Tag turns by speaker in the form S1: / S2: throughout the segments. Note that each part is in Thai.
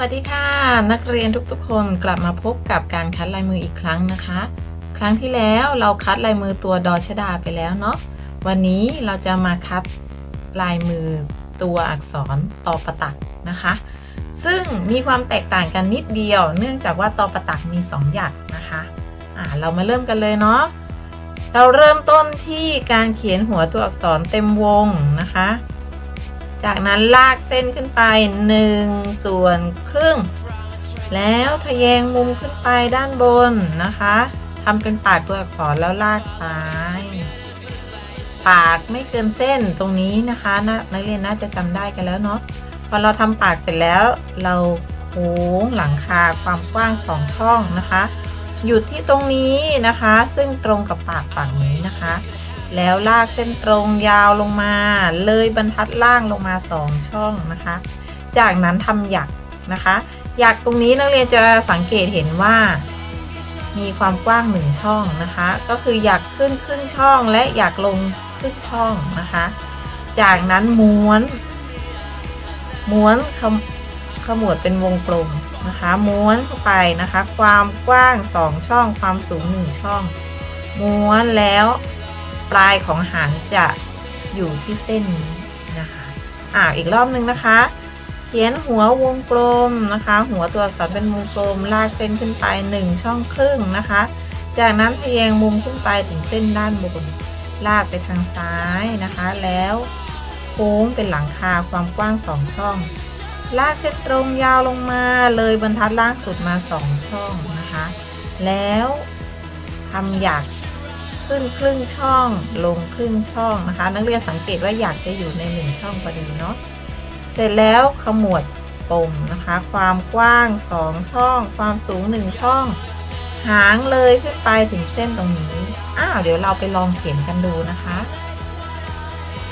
S1: วัสดีค่ะ นักเรียนทุกๆ คนกลับมาพบกับการคัดลายมืออีกครั้งนะคะ ครั้งที่แล้วเราคัดลายมือตัวดอชดาไปแล้วเนาะวันนี้เราจะมาคัดลายมือตัวอักษรตอประตักนะคะ ซึ่งมีความแตกต่างกันนิดเดียว เนื่องจากว่าตอประตักมีสองหยักนะคะอ่าเรามาเริ่มกันเลยเนาะเราเริ่มต้นที่การเขียนหัวตัวอักษรเต็มวงนะคะ จากนั้นลากเส้นขึ้นไป 1 ส่วนครึ่ง แล้วทะแยงมุมขึ้นไปด้านบนนะคะทำเป็นปากตัวอักษรแล้วลากซ้าย ปากไม่เกินเส้นตรงนี้นะคะนะนักเรียนน่าจะจำได้กันแล้วเนาะพอเราทำปากเสร็จแล้ว เราโค้งหลังคาความกว้าง2ช่องนะคะหยุดที่ตรงนี้นะคะ ซึ่งตรงกับปากฝั่งนี้นะคะ แล้วลากเส้นตรงยาวลงมา เลยบรรทัดล่างลงมา 2 ช่องนะคะ จากนั้นทำหยักนะคะ หยักตรงนี้นักเรียนจะสังเกตเห็นว่า มีความกว้างหนึ่งช่องนะคะ ก็คือหยักขึ้นครึ่งช่องและหยักลงครึ่งช่องนะคะ จากนั้นม้วน ม้วนขมขมวดเป็นวงกลมนะคะ ม้วนเข้าไปนะคะ ความกว้าง 2 ช่อง ความสูง 1 ช่อง ม้วนแล้ว ปลายของหางจะอยู่ที่เส้นนี้นะคะอ่าอีกรอบหนึ่งนะคะ เขียนหัววงกลมนะคะ หัวตัวอักษรเป็นวงกลม ลากเส้นขึ้นไป1ช่องครึ่งนะคะ จากนั้นทะแยงมุมขึ้นไปถึงเส้นด้านบน ลากไปทางซ้ายนะคะ แล้วโค้งเป็นหลังคาความกว้าง2ช่องลากเส้นตรงยาวลงมาเลยบรรทัดล่างสุดมา2ช่องนะคะ แล้วทำหยัก ขึ้นครึ่งช่อง ลงครึ่งช่องนะคะ นักเรียนสังเกตว่าหยักจะอยู่ใน1ช่องพอดีเนาะเสร็จแล้วขมวดปมนะคะ ความกว้าง2ช่อง ความสูง1ช่อง หางเลยขึ้นไปถึงเส้นตรงนี้อ้าวเดี๋ยวเราไปลองเขียนกันดูนะคะ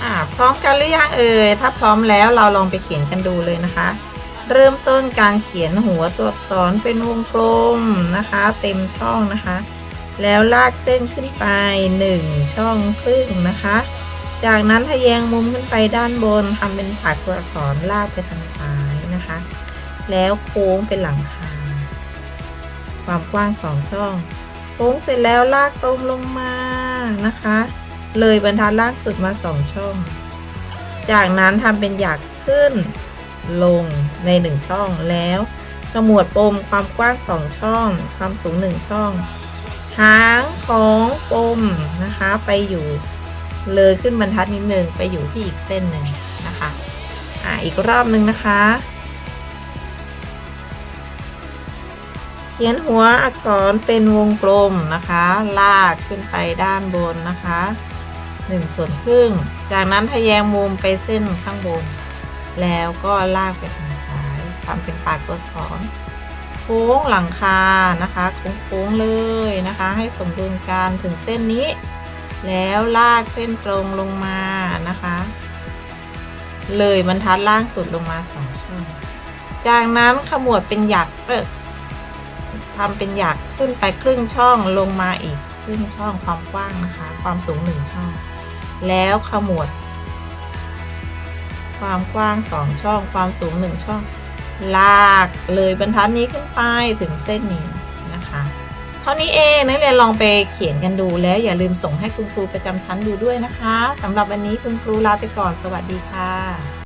S1: อ่าพร้อมกันหรือยังเอ่ยถ้าพร้อมแล้วเราลองไปเขียนกันดูเลยนะคะ เริ่มต้นการเขียนหัวตัวอักษรเป็นวงกลมนะคะ เต็มช่องนะคะ แล้วลากเส้นขึ้นไป 1 ช่องครึ่งนะคะ จากนั้นทะแยงมุมขึ้นไปด้านบนทำเป็นปากตัวอักษรลากไปทางซ้ายนะคะ แล้วโค้งเป็นหลังคา ความกว้าง 2 ช่อง โค้งเสร็จแล้วลากตรงลงมานะคะ เลยบรรทัดล่างสุดมา 2 ช่อง จากนั้นทำเป็นหยักขึ้นลงใน 1 ช่องแล้วขมวดปมความกว้าง 2 ช่อง ความสูง 1 ช่อง หางของปมนะคะ ไปอยู่เลยขึ้นบรรทัดนิดนึงไปอยู่ที่อีกเส้นหนึ่งนะคะอ่าอีกรอบหนึ่งนะคะ เขียนหัวอักษรเป็นวงกลมนะคะ ลากขึ้นไปด้านบนนะคะหนึ่งส่วนครึ่ง จากนั้นทะแยงมุมไปเส้นข้างบน แล้วก็ลากไปทางซ้ายทำเป็นปากตัวอักษรโค้งหลังคานะคะโค้งๆเลยนะคะ ให้สมดุลกันถึงเส้นนี้ แล้วลากเส้นตรงลงมานะคะ เลยบรรทัดล่างสุดลงมาสองช่องจากนั้นขมวดเป็นหยักเออทำเป็นหยักขึ้นไปครึ่งช่องลงมาอีกครึ่งช่องความกว้างนะคะ ความสูงหนึ่งช่อง แล้วขมวด ความกว้างสองช่อง ความสูงหนึ่งช่อง ลากเลยบรรทัดนี้ขึ้นไปถึงเส้นนี้นะคะเท่านี้เองนักเรียนลองไปเขียนกันดูแล้วอย่าลืมส่งให้คุณครูประจำชั้นดูด้วยนะคะสำหรับวันนี้คุณครูลาไปก่อนสวัสดีค่ะ